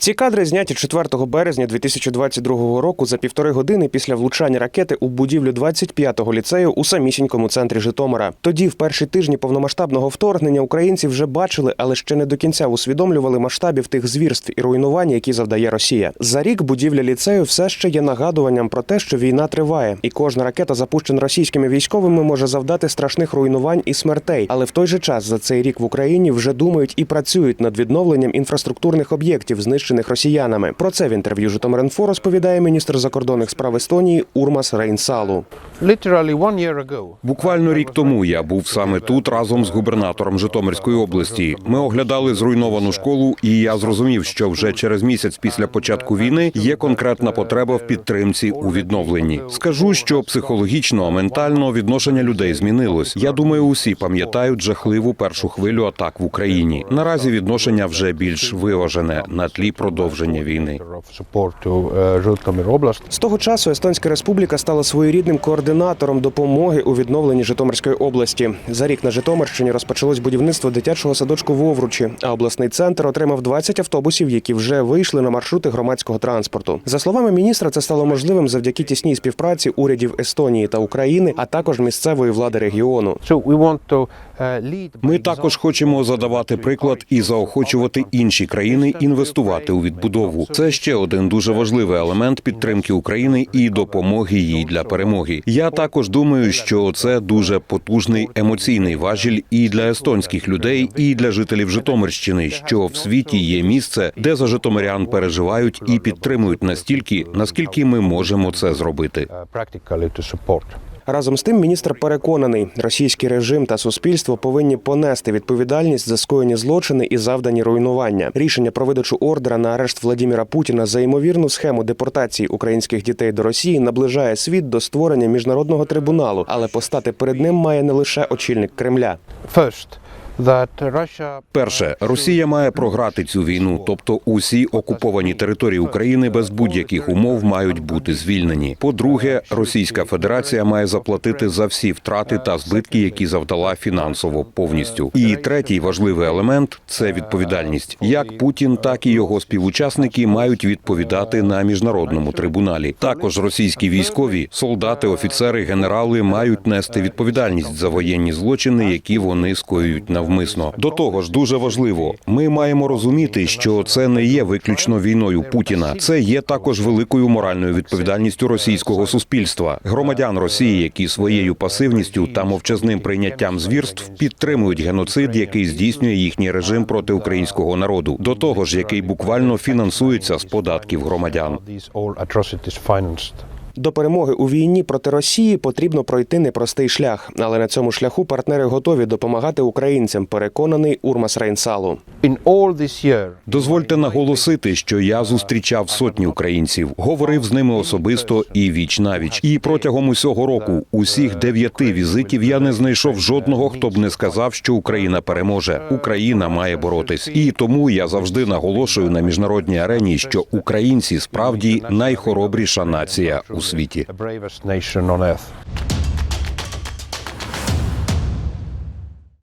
Ці кадри зняті 4 березня 2022 року за півтори години після влучання ракети у будівлю 25-го ліцею у самісінькому центрі Житомира. Тоді, в перші тижні повномасштабного вторгнення, українці вже бачили, але ще не до кінця усвідомлювали масштабів тих звірств і руйнувань, які завдає Росія. За рік будівля ліцею все ще є нагадуванням про те, що війна триває, і кожна ракета, запущена російськими військовими, може завдати страшних руйнувань і смертей. Але в той же час за цей рік в Україні вже думають і працюють над відновленням інфраструктурних об'єктів, знищених росіянами. Про це в інтерв'ю Житомир.Інфо розповідає міністр закордонних справ Естонії Урмас Рейнсалу. Буквально рік тому я був саме тут разом з губернатором Житомирської області. Ми оглядали зруйновану школу, і я зрозумів, що вже через місяць після початку війни є конкретна потреба в підтримці у відновленні. Скажу, що психологічно, ментально відношення людей змінилось. Я думаю, усі пам'ятають жахливу першу хвилю атак в Україні. Наразі відношення вже більш виважене на тлі продовження війни. З того часу Естонська Республіка стала своєрідним координатором допомоги у відновленні Житомирської області. За рік на Житомирщині розпочалось будівництво дитячого садочку в Овручі, а обласний центр отримав 20 автобусів, які вже вийшли на маршрути громадського транспорту. За словами міністра, це стало можливим завдяки тісній співпраці урядів Естонії та України, а також місцевої влади регіону. Lead. Ми також хочемо задавати приклад і заохочувати інші країни інвестувати у відбудову. Це ще один дуже важливий елемент підтримки України і допомоги їй для перемоги. Я також думаю, що це дуже потужний емоційний важіль і для естонських людей, і для жителів Житомирщини, що в світі є місце, де за житомирян переживають і підтримують настільки, наскільки ми можемо це зробити. Разом з тим, міністр переконаний, російський режим та суспільство повинні понести відповідальність за скоєні злочини і завдані руйнування. Рішення про видачу ордера на арешт Владіміра Путіна за ймовірну схему депортації українських дітей до Росії наближає світ до створення міжнародного трибуналу, але постати перед ним має не лише очільник Кремля. First, Перше, Росія має програти цю війну, тобто усі окуповані території України без будь-яких умов мають бути звільнені. По-друге, Російська Федерація має заплатити за всі втрати та збитки, які завдала фінансово повністю. І третій важливий елемент це відповідальність. Як Путін, так і його співучасники мають відповідати на міжнародному трибуналі. Також російські військові, солдати, офіцери, генерали мають нести відповідальність за воєнні злочини, які вони скоюють навмисно. До того ж, дуже важливо, ми маємо розуміти, що це не є виключно війною Путіна. Це є також великою моральною відповідальністю російського суспільства, громадян Росії, які своєю пасивністю та мовчазним прийняттям звірств підтримують геноцид, який здійснює їхній режим проти українського народу. До того ж, який буквально фінансується з податків громадян. До перемоги у війні проти Росії потрібно пройти непростий шлях, але на цьому шляху партнери готові допомагати українцям. Переконаний Урмас Рейнсалу. Дозвольте наголосити, що я зустрічав сотні українців, говорив з ними особисто і віч навіч. І протягом усього року, усіх дев'яти візитів, я не знайшов жодного, хто б не сказав, що Україна переможе. Україна має боротись. І тому я завжди наголошую на міжнародній арені, що українці справді найхоробріша нація у світі.